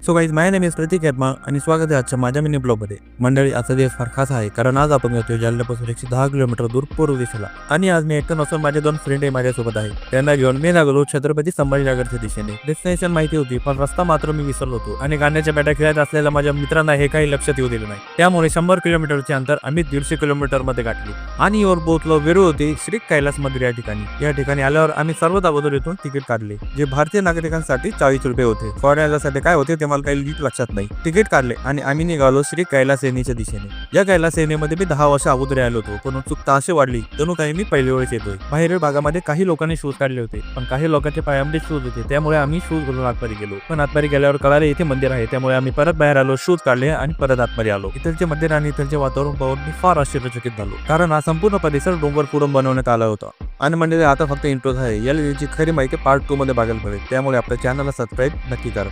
So guys my name is Prateek Yatma आणि स्वागत आहे आजच्या माझ्या मिनी ब्लॉगमध्ये मंडळी आजचा दिवस फार खास आहे कारण आज आपण घेतो जालन्यापासून एकशे दहा किलोमीटर दूर पूर्व दिशेला. आणि आज मी एकटं नसून माझे दोन फ्रेंड आहे माझ्यासोबत आहे. त्यांना घेऊन मी लागलो छत्रपती संभाजीनगरच्या दिशेने. डेस्टिनेशन माहिती होती पण रस्ता मात्र मी विसरलो होतो. आणि गाण्याच्या बॅटा खेळत असलेल्या माझ्या मित्रांना हे काही लक्षात येऊ दिलं नाही. त्यामुळे शंभर किलोमीटरचे अंतर आम्ही दीडशे किलोमीटरमध्ये गाठले. आणि वर पोहोचलो वेरूळ होते श्री कैलास मंदिर या ठिकाणी. या ठिकाणी आल्यावर आम्ही सर्व अगोदर इथून तिकीट काढले जे भारतीय नागरिकांसाठी चाळीस रुपये होते. फॉरेनरसाठी काय होते मला काही नीट लक्षात नाही. तिकीट काढले आणि आम्ही निघालो श्री कैलास सेनेच्या दिशेने. या कैलास सेनेमध्ये मी दहा वर्ष अगोदर आलो होतो पण उत्सुकता अशी वाढली जणू काही मी पहिल्या वेळेस येतोय. बाहेरील भागामध्ये काही लोकांनी शूज काढले होते पण काही लोकांचे पायामध्ये शूज होते त्यामुळे आम्ही शूज घालून आतमध्ये गेलो. पण आतमध्ये गेल्यावर कळाले इथे मंदिर आहे त्यामुळे आम्ही परत बाहेर आलो शूज काढले आणि परत आतमध्ये आलो. इथलचे मंदिर आणि इथलचे वातावरण पाहून मी फार आश्चर्यचकित झालो कारण हा संपूर्ण परिसर डोंगर पुढून बनवण्यात आला होता. आणि म्हणजे आता फक्त इंट्रोज आहे. या खरी माहिती पार्ट टू मध्ये बघायला मिळेल. त्यामुळे आपल्या चॅनलला सबस्क्राईब नक्की करा.